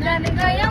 ਲੈਣ ਗਏ ਆ